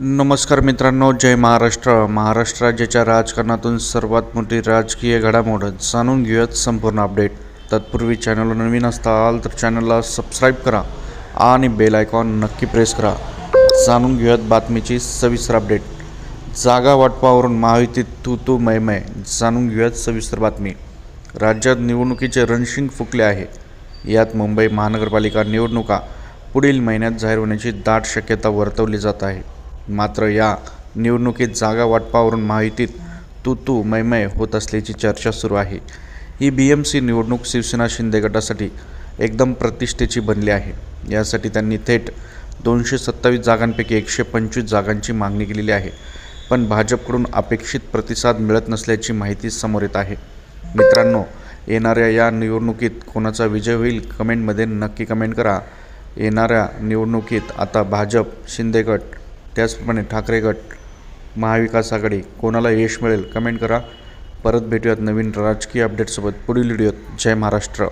नमस्कार मित्रांनो जय महाराष्ट्र. महाराष्ट्र राज्याच्या राजकारणातून सर्वात मोठी राजकीय घडामोड जाणून घेऊयात संपूर्ण अपडेट. तत्पूर्वी चॅनलला नवीन असताल तर चॅनलला सबस्क्राईब करा आणि बेल आयकॉन नक्की प्रेस करा. जाणून घेऊयात बातमीची सविस्तर अपडेट जागा वाटपावरून महायुतीत तू तू मय मय जाणून घेऊयात सविस्तर बातमी. राज्यात निवडणुकीचे रणशिंग फुकले आहे. यात मुंबई महानगरपालिका निवडणुका पुढील महिन्यात जाहीर होण्याची दाट शक्यता वर्तवली जात आहे. मात्र या निवडणुकीत जागा वाटपावरून माहितीत तू तू मैमय होत असल्याची चर्चा सुरू आहे. ही बी एम सी निवडणूक शिवसेना शिंदे गटासाठी एकदम प्रतिष्ठेची बनली आहे. यासाठी त्यांनी थेट दोनशे सत्तावीस जागांपैकी एकशे पंचवीस जागांची मागणी केलेली आहे. पण भाजपकडून अपेक्षित प्रतिसाद मिळत नसल्याची माहिती समोर येत आहे. मित्रांनो येणाऱ्या या निवडणुकीत कोणाचा विजय होईल कमेंटमध्ये नक्की कमेंट करा. येणाऱ्या निवडणुकीत आता भाजप शिंदेगट त्याचप्रमाणे ठाकरे गट महाविकास आघाडी कोणाला यश मिळेल कमेंट करा. परत भेटूयात नवीन राजकीय अपडेटसोबत पुढील व्हिडिओत जय महाराष्ट्र.